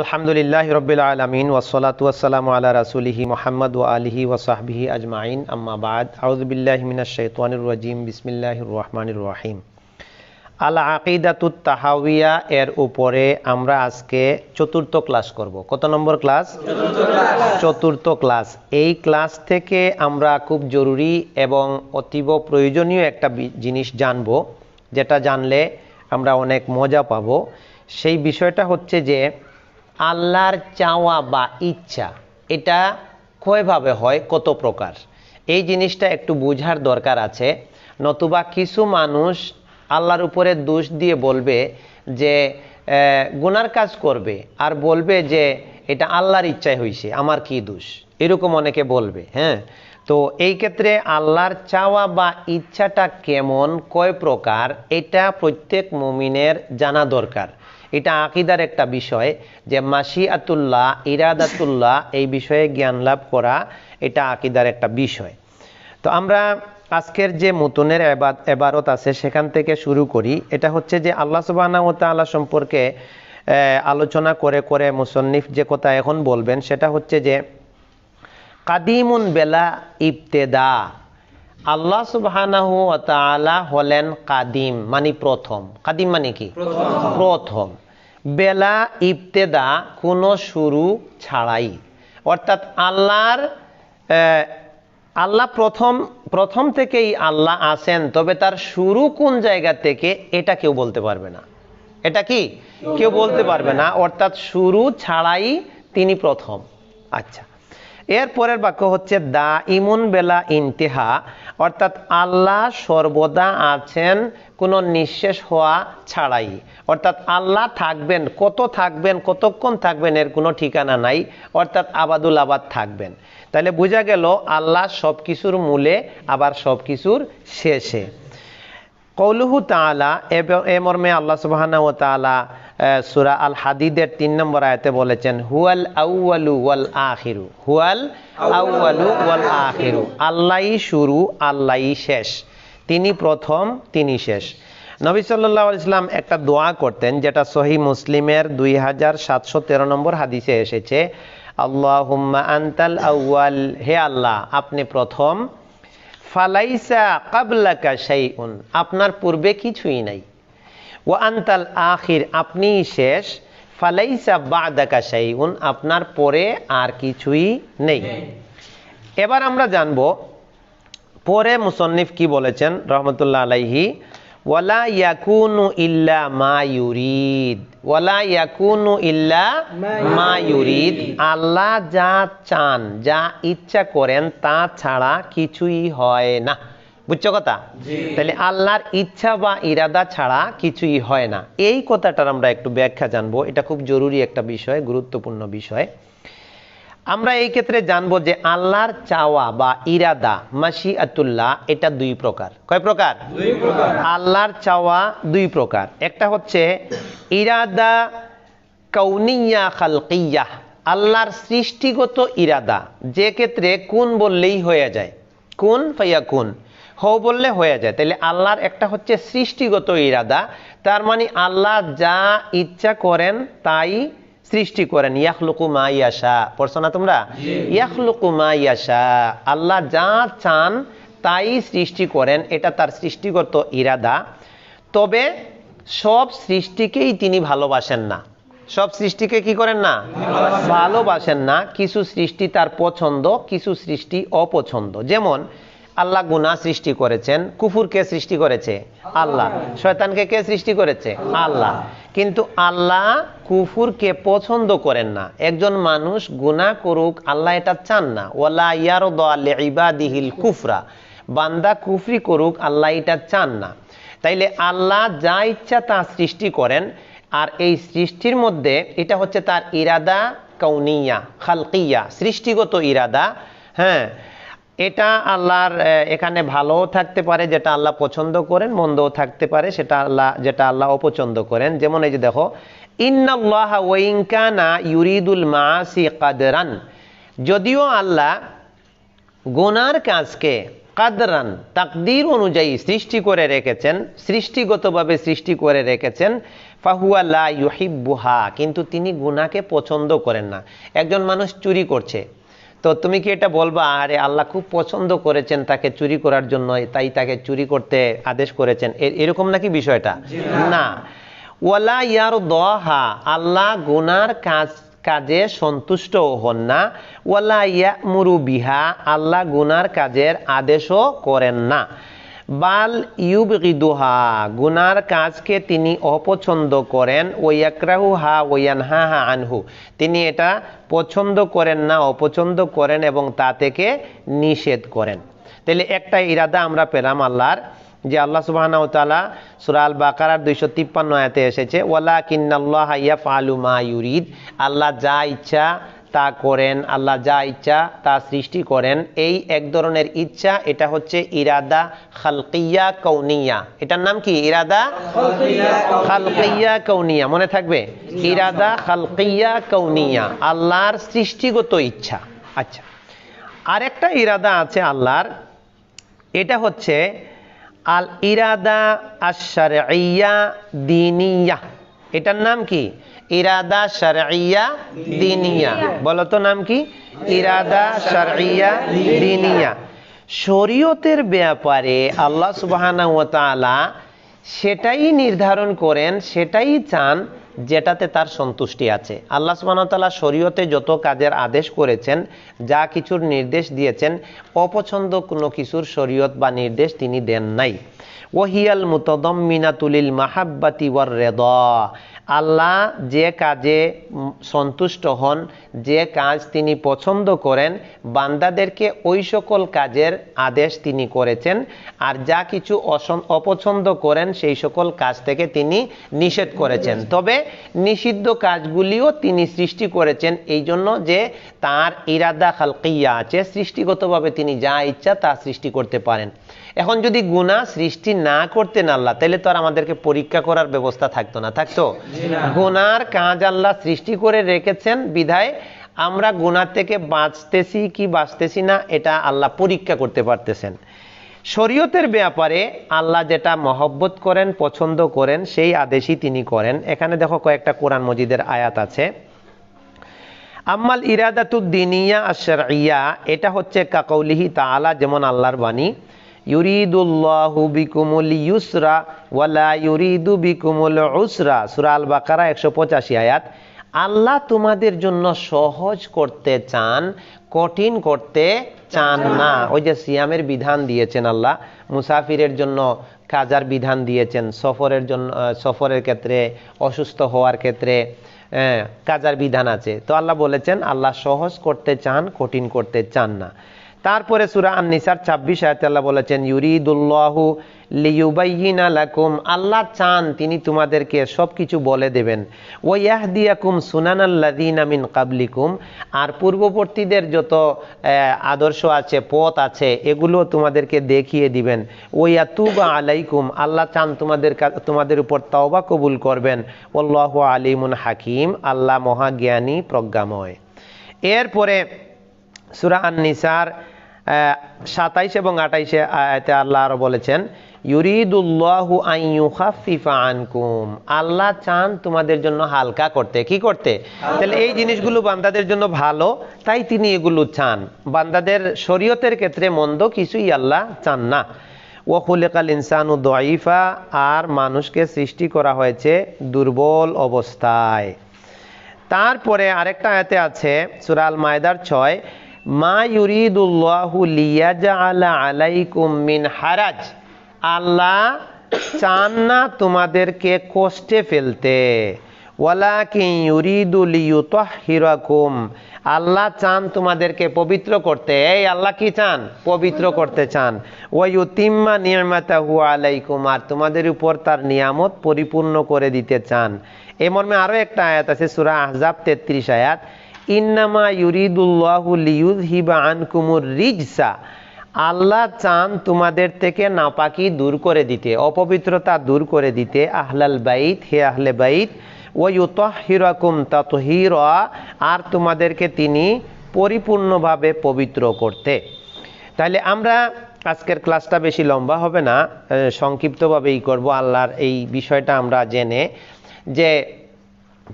আলহামদুলিল্লাহ রবিল আলমিন ওসলাতাম আল্লাহ রাসুলিহি মোহাম্মদ ও আলিহি ওসাহবিহি আজমাইন। আম্মাবাদ আউজবিল্লাহমিনাশাইতানুর রাজিম। বিসমিল্লাহ রহমানুর রাহিম। আল আকিদাতুত তাহাউিয়া এর উপরে আমরা আজকে চতুর্থ ক্লাস করব। কত নম্বর ক্লাস? চতুর্থ ক্লাস। এই ক্লাস থেকে আমরা খুব জরুরি এবং অতীব প্রয়োজনীয় একটা জিনিস জানব, যেটা জানলে আমরা অনেক মজা পাব। সেই বিষয়টা হচ্ছে যে আল্লাহর চাওয়া বা ইচ্ছা, এটা কয়ভাবে হয়, কত প্রকার? এই জিনিসটা একটু বোঝার দরকার আছে। নতুবা কিছু মানুষ আল্লাহর উপরে দোষ দিয়ে বলবে যে গুনার কাজ করবে, আর বলবে যে, এটা আল্লাহর ইচ্ছায় হয়েছে আমার কি দোষ? এরকম অনেকে বলবে হ্যাঁ? তো এই ক্ষেত্রে আল্লাহর চাওয়া বা ইচ্ছাটা কেমন, কয় প্রকার, এটা প্রত্যেক মুমিনের জানা দরকার। এটা আকিদার একটা বিষয় যে মাসিআতুল্লাহ ইরাদাতুল্লাহ এই বিষয়ে জ্ঞান লাভ করা এটা আকিদার একটা বিষয়। তো আমরা আজকের যে মুতুনের এবারত আছে সেখান থেকে শুরু করি। এটা হচ্ছে যে আল্লাহ সুবাহ তাআলা সম্পর্কে আলোচনা করে করে মুসন্নিফ যে কথা এখন বলবেন সেটা হচ্ছে যে কাদিমুন বেলা ইবতেদা। আল্লাহ সুবহানাহু ওয়া হলেন কাদিম মানে প্রথম। কাদিম মানে কি? প্রথম। বেলা ইবতেদা কোনো শুরু ছাড়াই। অর্থাৎ আল্লাহর আল্লাহ প্রথম প্রথম থেকেই আল্লাহ আসেন তবে তার শুরু কোন জায়গা থেকে এটা কেউ বলতে পারবে না। এটা কি? কেউ বলতে পারবে না। অর্থাৎ শুরু ছাড়াই তিনি প্রথম। আচ্ছা। এর পরের বাক্য হচ্ছে দা ইমুন বেলা ইন্তেহা অর্থাৎ আল্লাহ সর্বদা আছেন, কোনো নিঃশেষ হওয়া ছাড়াই। অর্থাৎ আল্লাহ থাকবেন, কত থাকবেন, কতক্ষণ থাকবেন এর কোনো ঠিকানা নাই, অর্থাৎ আবাদুল আবাদ থাকবেন। তাহলে বোঝা গেল আল্লাহ সব কিছুর মূলে, আবার সব কিছুর শেষে। কৌলুহু এব- এ মর্মে আল্লাহ সুবহানাহু ওয়া তাআলা সূরা আল হাদিদের তিন নম্বর আয়াতে বলেছেন, হুয়াল আউয়ালু ওয়াল আখিরু। হুয়াল আউয়ালু ওয়াল আখিরু। আল্লাহই শুরু আল্লাহই শেষ। তিনি প্রথম, তিনি শেষ। নবী আলাইহি ইসলাম একটা দোয়া করতেন, যেটা সহি মুসলিমের দুই হাজার সাতশো তেরো নম্বর হাদিসে এসেছে, আল্লাহুম্মা আনতাল আউয়াল হে আল্লাহ, আপনি প্রথম। ফালাইসা কাবলাকা শাইউন। আপনার পূর্বে কিছুই নাই। ও আন্তাল আখির আপনি শেষ। ফালাইসা বাদাকা শাইউন, আপনার পরে আর কিছুই নেই। এবার আমরা জানব, পরে মুসন্নিফ কি বলেছেন, রহমতুল্লাহ আলাইহি? ওয়ালা ইয়াকুনু ইল্লা মা ইউরিদ। ওয়ালা ইয়াকুনু ইল্লা মা ইউরিদ। আল্লাহ যা চান, যা ইচ্ছা করেন, তা ছাড়া কিছুই হয় না। বুঝছ কথা? তাহলে আল্লাহর ইচ্ছা বা ইরাদা ছাড়া কিছুই হয় না। এই কথাটার আমরা একটু ব্যাখ্যা জানব। এটা খুব জরুরি একটা বিষয় গুরুত্বপূর্ণ বিষয়। আমরা এই ক্ষেত্রে জানব যে আল্লাহর চাওয়া বা ইরাদা মাসিআতুল্লাহ এটা দুই প্রকার। কয় প্রকার? আল্লাহর চাওয়া দুই প্রকার। একটা হচ্ছে ইরাদা কৌনিয়া খালকিয়া আল্লাহর সৃষ্টিগত ইরাদা। যে ক্ষেত্রে কোন বললেই হয়ে যায়। কোন ফাইয়া কোন। হও বললে হয়ে যায়। তাহলে আল্লাহর একটা হচ্ছে সৃষ্টিগত ইরাদা। তার মানে আল্লাহ যা ইচ্ছা করেন তাই সৃষ্টি করেন। ইয়াখলুকু মা ইয়াশা। পড়ছো না তোমরা? ইয়াখলুকু মা ইয়াশা। আল্লাহ যা চান তাই সৃষ্টি করেন। এটা তার সৃষ্টিগত ইরাদা। তবে সব সৃষ্টিকেই তিনি ভালোবাসেন না। সব সৃষ্টিকে কি করেন না? ভালোবাসেন না। কিছু সৃষ্টি তার পছন্দ কিছু সৃষ্টি অপছন্দ। যেমন আল্লাহ গুনাহ সৃষ্টি করেছেন, কুফুরকে সৃষ্টি করেছে? আল্লাহ। শয়তানকে কে সৃষ্টি করেছে? আল্লাহ। কিন্তু আল্লাহ কুফুরকে পছন্দ করেন না। একজন মানুষ গুনাহ করুক, আল্লাহ এটা চান না। ওয়ালা ইয়ারদ ইবাদিহিল কুফরা। বান্দা কুফরি করুক, আল্লাহ এটা চান না। তাইলে আল্লাহ যা ইচ্ছা তা সৃষ্টি করেন। আর এই সৃষ্টির মধ্যে এটা হচ্ছে তার ইরাদা কৌনিয়া খালকিয়া, সৃষ্টিগত ইরাদা। হ্যাঁ। এটা আল্লাহর এখানে ভালোও থাকতে পারে যেটা আল্লাহ পছন্দ করেন, মন্দও থাকতে পারে সেটা আল্লাহ, যেটা আল্লাহ অপছন্দ করেন। যেমন এই যে দেখো, ইন্নাল্লাহ ওয়াইনকানা ইউরিদুল মাসি কাদরান। যদিও আল্লাহ গোনার কাজকে কাদরান, তাকদির অনুযায়ী সৃষ্টি করে রেখেছেন, সৃষ্টিগতভাবে সৃষ্টি করে রেখেছেন, ফাহুয়া লা ইউহিব্বুহা, কিন্তু তিনি গুনাহকে পছন্দ করেন না। একজন মানুষ চুরি করছে তো তুমি কি এটা বলবা? আরে আল্লাহ খুব পছন্দ করেছেন তাকে চুরি করার জন্য তাই তাকে চুরি করতে আদেশ করেছেন। এরকম নাকি বিষয়টা? না। ওয়ালা ইয়ার দহা আল্লাহ গুনার কাজ কাজে সন্তুষ্ট হন না। ওয়ালা ইয়ামুরু বিহা আল্লাহ গুনার কাজের আদেশও করেন না। বাল ইউব ইউবগিদুহা, গুনার কাজকে তিনি অপছন্দ করেন ওয়াকরাহু হা ওয়ানহা হা আনহু। তিনি এটা পছন্দ করেন না, অপছন্দ করেন এবং তা থেকে নিষেধ করেন। তাহলে একটা ইরাদা আমরা পেলাম আল্লাহর, যে আল্লাহ সুবহানাহু ওয়া সুরাল সূরা দুইশো তিপ্পান্ন 253 আয়াতে এসেছে ওয়ালা কিন্নাল্লাহ ইয়াফআলু মা ইউরিদ। আল্লাহ যা ইচ্ছা তা করেন আল্লাহ যা ইচ্ছা তা সৃষ্টি করেন। এই এক ধরনের ইচ্ছা এটা হচ্ছে ইরাদা খালকিয়া কৌনিয়া এটার নাম কি? ইরাদা খালকিয়া কৌনিয়া মনে থাকবে? ইরাদা খালকিয়া কৌনিয়া আল্লাহর সৃষ্টিগত ইচ্ছা। আচ্ছা। আরেকটা ইরাদা আছে আল্লাহর। এটা হচ্ছে আল ইরাদা আশারিয়া দিনিয়া। এটার নাম কি? ইরাদা শারঈয়া দিনিয়া। বলো তো নাম কি? ইরাদা শারঈয়া দিনিয়া। শরীয়তের ব্যাপারে আল্লাহ তাআলা সেটাই নির্ধারণ করেন সেটাই চান যেটাতে তার সন্তুষ্টি আছে। আল্লাহ ওয়া শরীয়তে যত কাজের আদেশ করেছেন যা কিছুর নির্দেশ দিয়েছেন অপছন্দ কোনো কিছুর শরীয়ত বা নির্দেশ তিনি দেন নাই। ওহিয়াল মুতদম্মিনাতুলিল মাহাব্বাতি ওয়ার রেদা। আল্লাহ যে কাজে সন্তুষ্ট হন, যে কাজ তিনি পছন্দ করেন, বান্দাদেরকে ওই সকল কাজের আদেশ তিনি করেছেন, আর যা কিছু অপছন্দ করেন, সেই সকল কাজ থেকে তিনি নিষেধ করেছেন। তবে নিষিদ্ধ কাজগুলিও তিনি সৃষ্টি করেছেন এই জন্য যে তার ইরাদা খালকিয়া আছে, সৃষ্টিগতভাবে তিনি যা ইচ্ছা তা সৃষ্টি করতে পারেন। এখন যদি গুনাহ সৃষ্টি না করতেন আল্লাহ, তাহলে তো আর আমাদেরকে পরীক্ষা করার ব্যবস্থা থাকতো না, থাকতো? গুনার কাজ আল্লাহ সৃষ্টি করে রেখেছেন, বিধায় আমরা গুনার থেকে বাঁচতেছি কি বাঁচতেছি না, এটা আল্লাহ পরীক্ষা করতে পারতেছেন। শরীয়তের ব্যাপারে আল্লাহ যেটা মহব্বত করেন, পছন্দ করেন, সেই আদেশই তিনি করেন। এখানে দেখো কয়েকটা কোরআন মজিদের আয়াত আছে। আম্মাল ইরাদাতুদ্দিনিয়া আশারইয়া এটা হচ্ছে কাকৌলিহি তাআলা, যেমন আল্লাহর বাণী। ইউরিদুল্লাহু বিকুমুল ইউসরা ওয়ালা ইউরিদু বিকুমুল উসরা। সূরা আল বাকারা 185 আয়াত। আল্লাহ তোমাদের জন্য সহজ করতে চান, কঠিন করতে চান না। ওই যে সিয়ামের বিধান দিয়েছেন আল্লাহ, মুসাফিরের জন্য কাজার বিধান দিয়েছেন, সফরের জন্য সফরের ক্ষেত্রে, অসুস্থ হওয়ার ক্ষেত্রে কাজার বিধান আছে। তো আল্লাহ বলেছেন, আল্লাহ সহজ করতে চান, কঠিন করতে চান না। তারপরে সুরা আন-নিসার 26 আয়াতে আল্লাহ বলেছেন, ইউরিদুল্লাহু লিয়ুবাইয়িনা লাকুম আল্লাহ চান তিনি তোমাদেরকে সবকিছু বলে দেবেন। ওয়া ইয়াহদিয়াকুম সুনানাল্লাযিনা মিন কাবলিকুম আর পূর্ববর্তীদের যত আদর্শ আছে, পথ আছে, এগুলো তোমাদেরকে দেখিয়ে দিবেন। ওয়া ইয়াতুবা আলাইকুম আল্লাহ চান তোমাদের তোমাদের উপর তওবা কবুল করবেন। আল্লাহু আলিমুন হাকিম আল্লাহ মহাজ্ঞানী প্রজ্ঞাময়। এরপরে সুরা আন-নিসার সাতাইশ এবং আঠাইশে আয়াতে আল্লাহ আরও বলেছেন ইউরিদুল্লাহু আন ইউখাফিফা আনকুম। আল্লাহ চান তোমাদের জন্য হালকা করতে। কি করতে? তাহলে এই জিনিসগুলো বান্দাদের জন্য ভালো তাই তিনি এগুলো চান। বান্দাদের শরীয়তের ক্ষেত্রে মন্দ কিছুই আল্লাহ চান না। ও খুলেকাল ইনসানু দইফা আর মানুষকে সৃষ্টি করা হয়েছে দুর্বল অবস্থায়। তারপরে আরেকটা আয়াতে আছে সুরাল মায়দার ছয় মা হারাজ। আল্লাহ চান না তোমাদেরকে কষ্টে ফেলতে। ওয়ালাকিন ইউরিদু লিয়ুতাহহিরাকুম আল্লাহ চান তোমাদেরকে পবিত্র করতে। এই আল্লাহ কি চান? পবিত্র করতে চান। ওয়ায়ুতিম্মা নিয়ামাতাহু আলাইকুম। আর তোমাদের উপর তার নিয়ামত পরিপূর্ণ করে দিতে চান। এই মর্মে আরও একটা আয়াত আছে, সূরা আহজাব 33 আয়াত। ইন্নামা ইউরিদুল্লাহু লিয়ুযহিবা আনকুমুর রিজসা। আল্লাহ চান তোমাদের থেকে নাপাকি দূর করে দিতে, অপবিত্রতা দূর করে দিতে। আহলাল বাইত, হে আহলে বাইত, ওয়ুতহিরাকুম তাতহিরা, আর তোমাদেরকে তিনি পরিপূর্ণভাবে পবিত্র করতে। তাহলে আমরা আজকের ক্লাসটা বেশি লম্বা হবে না সংক্ষিপ্তভাবেই করব আল্লাহর এই বিষয়টা আমরা জেনে যে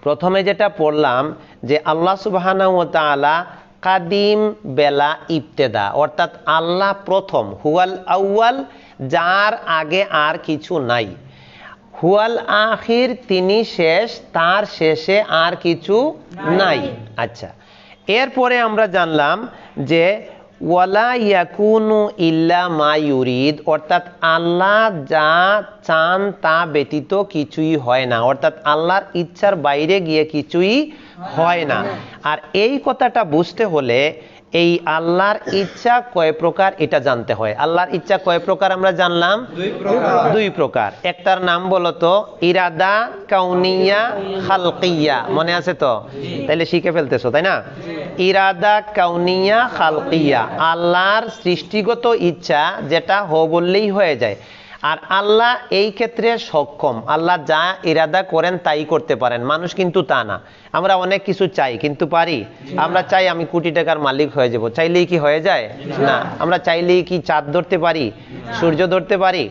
প্রথমে যেটা পড়লাম যে আল্লাহ সুবাহানা কাদিম বেলা ইবতেদা অর্থাৎ আল্লাহ প্রথম হুয়াল আউয়াল যার আগে আর কিছু নাই। হুয়াল আখির তিনি শেষ তার শেষে আর কিছু নাই। আচ্ছা। এরপরে আমরা জানলাম যে ওয়ালা ইয়াকুনু ইল্লা মা ইউরিদ, অর্থাৎ আল্লাহ যা চান তা ব্যতীত কিছুই হয় না, অর্থাৎ আল্লাহর ইচ্ছার বাইরে গিয়ে কিছুই হয় না। আর এই কথাটা বুঝতে হলে এই আল্লাহর ইচ্ছা কয় প্রকার এটা জানতে হয়। আল্লাহর ইচ্ছা কয় প্রকার আমরা জানলাম? দুই প্রকার। একটার নাম বলতো ইরাদা কাউনিয়া খালকিয়া। মনে আছে তো? তাইলে শিখে ফেলতেছো তাই না? ইরাদা কাউনিয়া খালকিয়া। আল্লাহর সৃষ্টিগত ইচ্ছা যেটা হ বললেই হয়ে যায়। আর আল্লাহ এই ক্ষেত্রে সক্ষম। আল্লাহ যা ইরাদা করেন তাই করতে পারেন। মানুষ কিন্তু তা না। আমরা অনেক কিছু চাই, কিন্তু পারি। আমরা চাই আমি কোটি টাকার মালিক হয়ে যাব। চাইলেই কি হয়ে যায়? না। আমরা চাইলেই কি চাঁদ ধরতে পারি? সূর্য ধরতে পারি?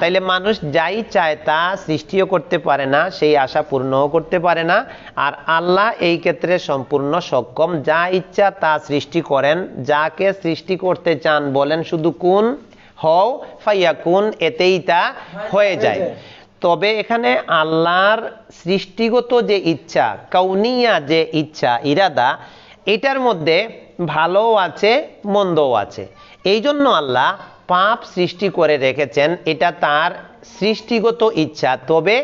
তাইলে মানুষ যাই চায় তা সৃষ্টিও করতে পারে না, সেই আশা পূর্ণও করতে পারে না। আর আল্লাহ এই ক্ষেত্রে সম্পূর্ণ সক্ষম। যা ইচ্ছা তা সৃষ্টি করেন। যাকে সৃষ্টি করতে চান বলেন শুধু কোন? হও ফাইয়াকুন এতেই তা হয়ে যায়। তবে এখানে আল্লাহর সৃষ্টিগত যে ইচ্ছা কাউনিয়া যে ইচ্ছা ইরাদা এটার মধ্যে ভালোও আছে মন্দও আছে। এই জন্য আল্লাহ পাপ সৃষ্টি করে রেখেছেন এটা তার সৃষ্টিগত ইচ্ছা। তবে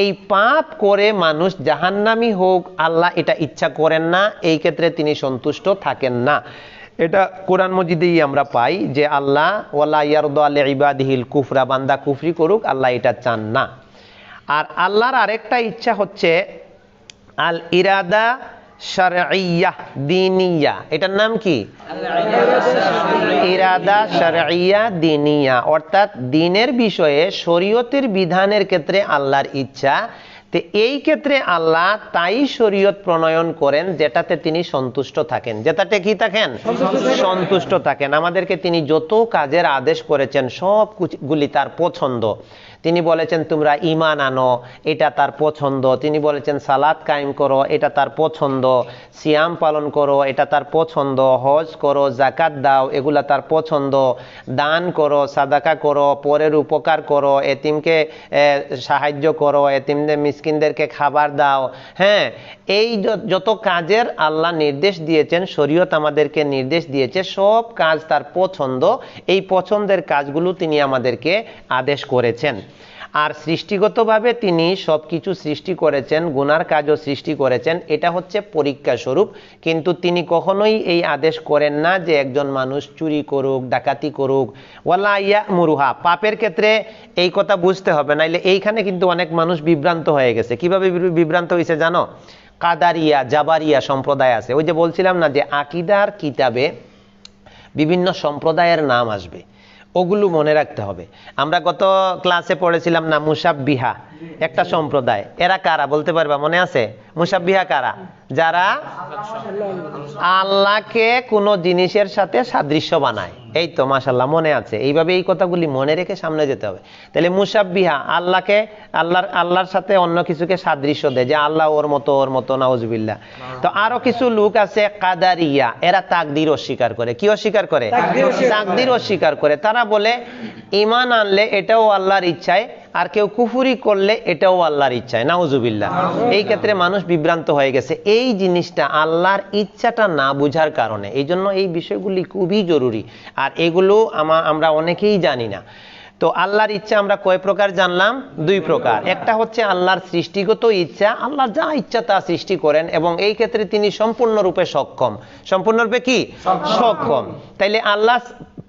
এই পাপ করে মানুষ জাহান্নামি হোক আল্লাহ এটা ইচ্ছা করেন না এই ক্ষেত্রে তিনি সন্তুষ্ট থাকেন না। এটা কোরআন মজিদেই আমরা পাই যে আল্লাহ, ওয়ালা ইয়ারদ আল ইবাদিহিল কুফরা বান্দা কুফরি করুক, আল্লাহ এটা চান না। আর আল্লাহর আরেকটা ইচ্ছা হচ্ছে আল ইরাদা শারঈয়াহ দিনিয়া। এটার নাম কি? ইরাদা দিনিয়া। অর্থাৎ দিনের বিষয়ে শরীয়তের বিধানের ক্ষেত্রে আল্লাহর ইচ্ছা। তো এই ক্ষেত্রে আল্লাহ তাই শরীয়ত প্রণয়ন করেন যেটাতে তিনি সন্তুষ্ট থাকেন। যেটাতে কি থাকেন? সন্তুষ্ট থাকেন। আমাদেরকে তিনি যত কাজের আদেশ করেছেন সবগুলি তার পছন্দ। তিনি বলেছেন, তোমরা ইমান আনো, এটা তার পছন্দ। তিনি বলেছেন সালাদ কায়েম করো, এটা তার পছন্দ। সিয়াম পালন করো, এটা তার পছন্দ। হজ করো জাকাত দাও, এগুলা তার পছন্দ। দান করো, সাদাকা করো, পরের উপকার করো, এতিমকে সাহায্য করো, এতিমদের মিসকিনদেরকে খাবার দাও। হ্যাঁ এই যত কাজের আল্লাহ নির্দেশ দিয়েছেন, শরীয়ত আমাদেরকে নির্দেশ দিয়েছে, সব কাজ তার পছন্দ। এই পছন্দের কাজগুলো তিনি আমাদেরকে আদেশ করেছেন। আর সৃষ্টিগতভাবে তিনি সব কিছু সৃষ্টি করেছেন, গুনার কাজও সৃষ্টি করেছেন, এটা হচ্ছে পরীক্ষা স্বরূপ। কিন্তু তিনি কখনোই এই আদেশ করেন না যে একজন মানুষ চুরি করুক, ডাকাতি করুক। ওয়াল্লা ইয়া মুরুহা পাপের ক্ষেত্রে এই কথা বুঝতে হবে, নাইলে এইখানে কিন্তু অনেক মানুষ বিভ্রান্ত হয়ে গেছে। কীভাবে বিভ্রান্ত হয়েছে জানো? কাদারিয়া, জাবারিয়া সম্প্রদায় আছে। ওই যে বলছিলাম না যে আকিদার কিতাবে বিভিন্ন সম্প্রদায়ের নাম আসবে। ওগুলো মনে রাখতে হবে। আমরা গত ক্লাসে পড়েছিলাম না মুসাববিহা। একটা সম্প্রদায়। এরা কারা? বলতে পারবা? মনে আছে? মুসাববিহা কারা? যারা আল্লাহকে কোনো জিনিসের সাথে সাদৃশ্য বানায়। এই তো মাসাল্লাহ মনে আছে। এইভাবে এই কথাগুলি মনে রেখে সামনে যেতে হবে। তাহলে মুসাববিহা আল্লাহকে আল্লাহর আল্লাহর সাথে অন্য কিছুকে সাদৃশ্য দেয় যে আল্লাহ ওর মতো ওর মতো নাউজবিল্লা তো আরও কিছু লোক আছে কাদারিয়া। এরা তাকদির অস্বীকার করে। কি অস্বীকার করে? তাকদির অস্বীকার করে। তারা বলে ইমান আনলে এটাও আল্লাহর ইচ্ছায় আর কেউ কুফুরি করলে এটাও আল্লাহর ইচ্ছায় নাউজুবিল্লাহ। এই ক্ষেত্রে মানুষ বিভ্রান্ত হয়ে গেছে। এই জিনিসটা আল্লাহর ইচ্ছাটা না বুঝার কারণে। এই জন্য এই বিষয়গুলি খুবই জরুরি। আর এগুলো আমরা অনেকেই জানি না। তো আল্লাহর ইচ্ছা আমরা কয় প্রকার জানলাম? দুই প্রকার। একটা হচ্ছে আল্লাহর সৃষ্টিগত ইচ্ছা। আল্লাহ যা ইচ্ছা তা সৃষ্টি করেন এবং এই ক্ষেত্রে তিনি সম্পূর্ণরূপে সক্ষম। সম্পূর্ণরূপে কি? সক্ষম। তাইলে আল্লাহ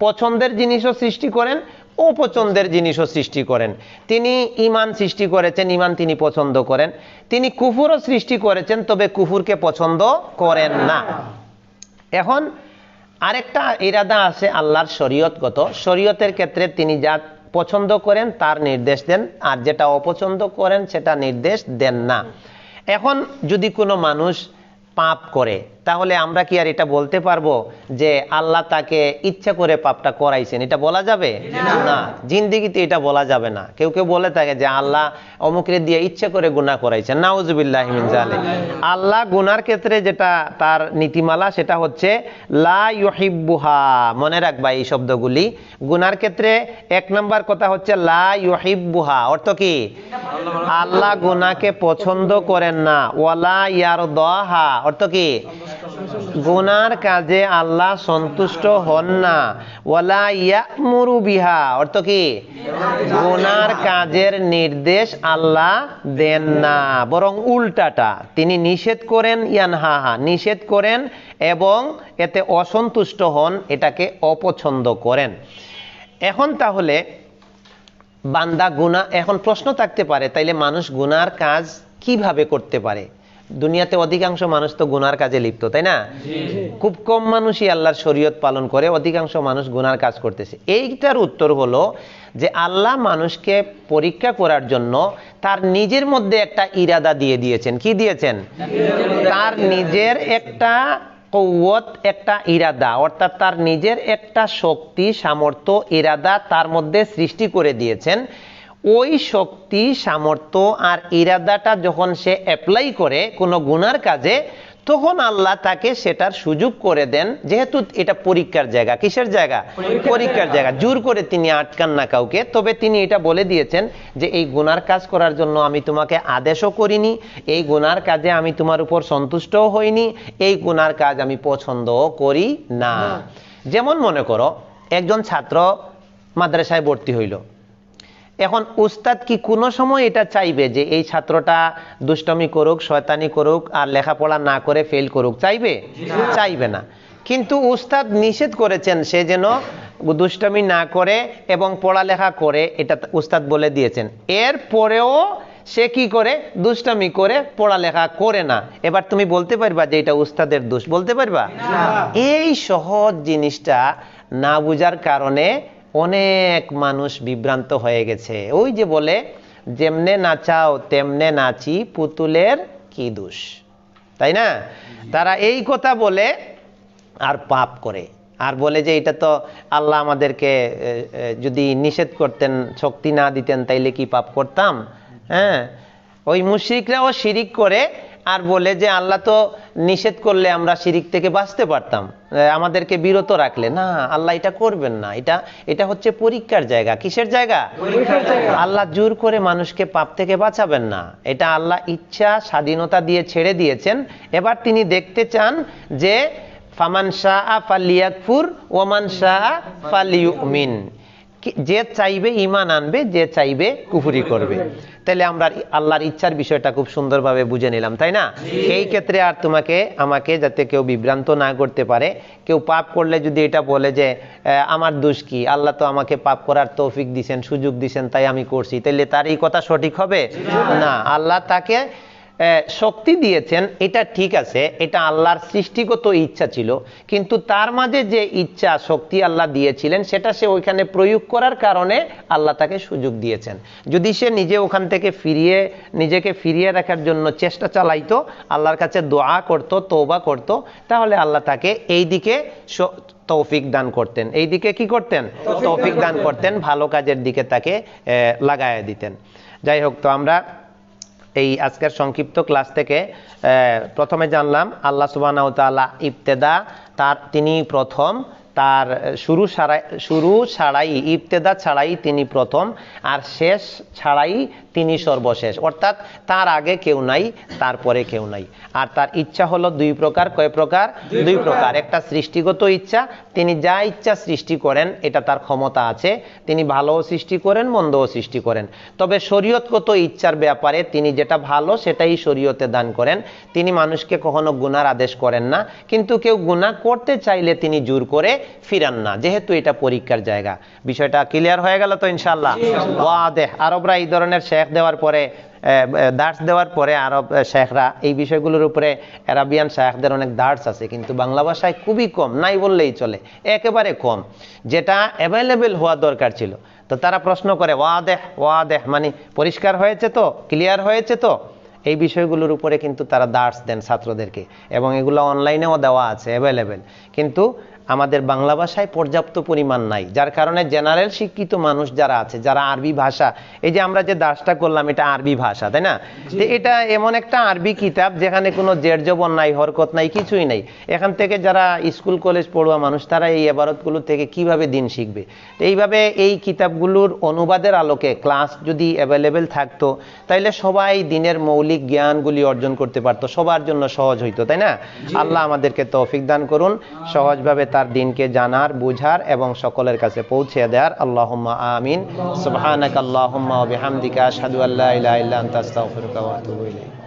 পছন্দের জিনিসও সৃষ্টি করেন অপছন্দের জিনিসও সৃষ্টি করেন। তিনি ইমান সৃষ্টি করেছেন ইমান তিনি পছন্দ করেন। তিনি কুফুরও সৃষ্টি করেছেন, তবে কুফুরকে পছন্দ করেন না। এখন আরেকটা ইরাদা আছে আল্লাহর শরীয়তগত। শরীয়তের ক্ষেত্রে তিনি যা পছন্দ করেন, তার নির্দেশ দেন। আর যেটা অপছন্দ করেন, সেটা নির্দেশ দেন না। এখন যদি কোনো মানুষ পাপ করে তাহলে আমরা কি আর এটা বলতে পারব যে আল্লাহ তাকে ইচ্ছা করে পাপটা করাইছেন? এটা বলা যাবে? না। জিন্দিগিতে এটা বলা যাবে না। কেউ কেউ বলে থাকে যে আল্লাহ অমুকরে দিয়ে ইচ্ছা করে গুনাহ করাইছেন। নাউজুবিল্লাহ জালিক আল্লাহ গুনার ক্ষেত্রে যেটা তার নীতিমালা সেটা হচ্ছে লা ইউহিব্বুহা। মনে রাখবা এই শব্দগুলি। গুনার ক্ষেত্রে এক নম্বর কথা হচ্ছে লা ইউহিব্বুহা। অর্থ কি? আল্লাহ। গুনাকে পছন্দ করেন না। ওয়ালা ইয়ারদাহা। অর্থ কি? গুনার কাজে আল্লাহ সন্তুষ্ট হন না। ওয়ালা ইয়ামুরু বিহা, অর্থ কি? গুনার কাজের নির্দেশ আল্লাহ দেন না। বরং উল্টাটা, তিনি নিষেধ করেন ইয়ানহাহা, নিষেধ করেন এবং এতে অসন্তুষ্ট হন, এটাকে অপছন্দ করেন। এখন তাহলে বান্দা গুণা এখন প্রশ্ন থাকতে পারে, তাইলে মানুষ গুনার কাজ কীভাবে করতে পারে? দুনিয়াতে অধিকাংশ মানুষ তো গুনার কাজে লিপ্ত তাই না? খুব কম মানুষই আল্লাহর শরীয়ত পালন করে অধিকাংশ মানুষ গুনার কাজ করতেছে। এইটার উত্তর হলো যে আল্লাহ মানুষকে পরীক্ষা করার জন্য তার নিজের মধ্যে একটা ইরাদা দিয়ে দিয়েছেন। কি দিয়েছেন? তার নিজের একটা কৌয়ত একটা ইরাদা অর্থাৎ তার নিজের একটা শক্তি সামর্থ্য ইরাদা তার মধ্যে সৃষ্টি করে দিয়েছেন। ওই শক্তি সামর্থ্য আর ইরাদাটা যখন সে অ্যাপ্লাই করে কোনো গুনার কাজে তখন আল্লাহ তাকে সেটার সুযোগ করে দেন। যেহেতু এটা পরীক্ষার জায়গা। কিসের জায়গা? পরীক্ষার জায়গা। জোর করে তিনি আটকান না কাউকে। তবে তিনি এটা বলে দিয়েছেন যে এই গুনার কাজ করার জন্য আমি তোমাকে আদেশও করিনি। এই গুনার কাজে আমি তোমার উপর সন্তুষ্টও হইনি। এই গুনার কাজ আমি পছন্দও করি না। যেমন মনে করো একজন ছাত্র মাদ্রাসায় ভর্তি হইল। এখন উস্তাদ কি কোনো সময় এটা চাইবে যে এই ছাত্রটা দুষ্টমি করুক শয়তানি করুক আর লেখাপড়া না করে ফেল করুক? চাইবে? চাইবে না। কিন্তু উস্তাদ নিষেধ করেছেন সে যেন দুষ্টমি না করে এবং পড়ালেখা করে এটা উস্তাদ বলে দিয়েছেন। এর পরেও সে কি করে? দুষ্টামি করে পড়ালেখা করে না। এবার তুমি বলতে পারবা যে এটা উস্তাদের দোষ। বলতে পারবা? এই সহজ জিনিসটা না বুঝার কারণে অনেক মানুষ বিভ্রান্ত হয়ে গেছে। ওই যে বলে, যেমনে নাচাও তেমনে নাচি পুতুলের কি দোষ? তাই না? তারা এই কথা বলে আর পাপ করে। আর বলে যে, এটা তো আল্লাহ আমাদেরকে যদি নিষেধ করতেন, শক্তি না দিতেন, তাইলে কি পাপ করতাম? হ্যাঁ? ওই মুশরিকরাও শিরিক করে আর বলে যে আল্লাহ তো নিষেধ করলে আমরা শিরিক থেকে বাঁচতে পারতাম। আমাদেরকে বিরত রাখলে। না আল্লাহ এটা করবেন না। এটা এটা হচ্ছে পরীক্ষার জায়গা। কিসের জায়গা? আল্লাহ জোর করে মানুষকে পাপ থেকে বাঁচাবেন না। এটা আল্লাহ ইচ্ছা স্বাধীনতা দিয়ে ছেড়ে দিয়েছেন। এবার তিনি দেখতে চান যে ফামান শাহ ফালিয়াকফুর ওমান শাহ ফালিউমিন যে চাইবে ইমান আনবে, যে চাইবে কুফুরি করবে। তাহলে আমরা আল্লাহর ইচ্ছার বিষয়টা খুব সুন্দরভাবে বুঝে নিলাম, তাই না? এই ক্ষেত্রে আর তোমাকে, আমাকে যাতে কেউ বিভ্রান্ত না করতে পারে, কেউ পাপ করলে যদি এটা বলে যে আমার দোষ কি? আল্লাহ তো আমাকে পাপ করার তৌফিক দিছেন, সুযোগ দিছেন, তাই আমি করছি। তাইলে তার এই কথা সঠিক হবে? না, আল্লাহ তাকে শক্তি দিয়েছেন এটা ঠিক আছে এটা আল্লাহর সৃষ্টিগত ইচ্ছা ছিল কিন্তু তার মাঝে যে ইচ্ছা শক্তি আল্লাহ দিয়েছিলেন সেটা সে ওইখানে প্রয়োগ করার কারণে আল্লাহ তাকে সুযোগ দিয়েছেন। যদি সে নিজে ওখান থেকে ফিরিয়ে নিজেকে ফিরিয়ে রাখার জন্য চেষ্টা চালাইতো আল্লাহর কাছে দোয়া করত তৌবা করত তাহলে আল্লাহ তাকে এই দিকে তৌফিক দান করতেন। এই দিকে কি করতেন? তৌফিক দান করতেন। ভালো কাজের দিকে তাকে লাগায় দিতেন। যাই হোক তো আমরা এই আজকের সংক্ষিপ্ত ক্লাস থেকে প্রথমে জানলাম আল্লাহ সুবাহ তাল্লাহ ইবতেদা তার, তিনি প্রথম, তার শুরু সারাই, শুরু ছাড়াই, ইবতেদা ছাড়াই তিনি প্রথম, আর শেষ ছাড়াই তিনি সর্বশেষ। অর্থাৎ তার আগে কেউ নাই তারপরে কেউ নাই। আর তার ইচ্ছা হলো দুই প্রকার। কয় প্রকার? দুই প্রকার। একটা সৃষ্টিগত ইচ্ছা তিনি যা ইচ্ছা সৃষ্টি করেন এটা তার ক্ষমতা আছে। তিনি ভালোও সৃষ্টি করেন মন্দও সৃষ্টি করেন। তবে শরীয়তগত ইচ্ছার ব্যাপারে তিনি যেটা ভালো সেটাই শরীয়তে দান করেন। তিনি মানুষকে কখনো গুনার আদেশ করেন না। কিন্তু কেউ গুনাহ করতে চাইলে তিনি জোর করে ফিরান না। যেহেতু এটা পরীক্ষার জায়গা। বিষয়টা ক্লিয়ার হয়ে গেল তো ইনশাল্লাহ ওয়াদেহ আরবরা এই ধরনের শেখ দেওয়ার পরে দার্স দেওয়ার পরে আরব শেখরা এই বিষয়গুলোর উপরে অ্যারাবিয়ান শেখদের অনেক দার্স আছে, কিন্তু বাংলা ভাষায় খুবই কম, নাই বললেই চলে, একেবারে কম, যেটা অ্যাভেলেবেল হওয়া দরকার ছিল। তো তারা প্রশ্ন করে, ওয়াদেহ ওয়াদেহ মানে পরিষ্কার হয়েছে তো ক্লিয়ার হয়েছে তো? এই বিষয়গুলোর উপরে কিন্তু তারা দার্স দেন ছাত্রদেরকে, এবং এগুলো অনলাইনেও দেওয়া আছে অ্যাভেলেবেল কিন্তু আমাদের বাংলা ভাষায় পর্যাপ্ত পরিমাণ নাই। যার কারণে জেনারেল শিক্ষিত মানুষ যারা আছে যারা আরবি ভাষা এই যে আমরা যে দাসটা করলাম এটা আরবি ভাষা তাই না? তো এটা এমন একটা আরবি কিতাব যেখানে কোনো জের জবন নাই হরকত নাই কিছুই নাই। এখান থেকে যারা স্কুল কলেজ পড়ুয়া মানুষ তারা এই এবারতগুলো থেকে কীভাবে দিন শিখবে? তো এইভাবে এই কিতাবগুলোর অনুবাদের আলোকে ক্লাস যদি অ্যাভেলেবেল থাকতো তাইলে সবাই দিনের মৌলিক জ্ঞানগুলি অর্জন করতে পারতো সবার জন্য সহজ হইতো তাই না? আল্লাহ আমাদেরকে তৌফিক দান করুন সহজভাবে তার দিনকে জানার, বুঝার এবং সকলের কাছে পৌঁছে দেয়ার। আল্লাহম্মা আমিন। সুবহানাক আল্লাহুম্মা ওয়া বিহামদিকা আশহাদু আল্লা ইলাহা ইল্লা আনতা আস্তাগফিরুকা ওয়া আতুবু ইলাইক।